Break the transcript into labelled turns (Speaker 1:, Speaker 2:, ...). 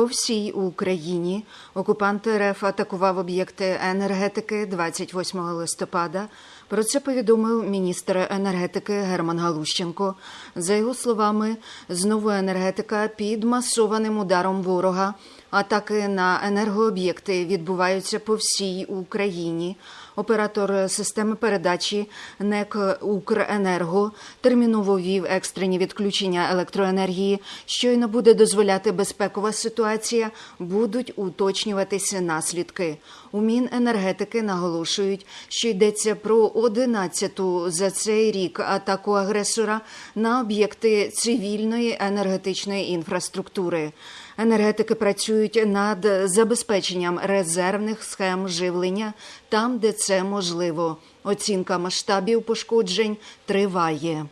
Speaker 1: По всій Україні окупант РФ атакував об'єкти енергетики 28 листопада. Про це повідомив міністр енергетики Герман Галущенко. За його словами, знову енергетика під масованим ударом ворога. Атаки на енергооб'єкти відбуваються по всій Україні. Оператор системи передачі НЕК Укренерго терміново ввів екстрені відключення електроенергії. Щойно буде дозволяти безпекова ситуація, будуть уточнюватися наслідки. У Міненергетики наголошують, що йдеться про 11-ту за цей рік атаку агресора на об'єкти цивільної енергетичної інфраструктури. Енергетики працюють над забезпеченням резервних схем живлення там, де це можливо. Оцінка масштабів пошкоджень триває.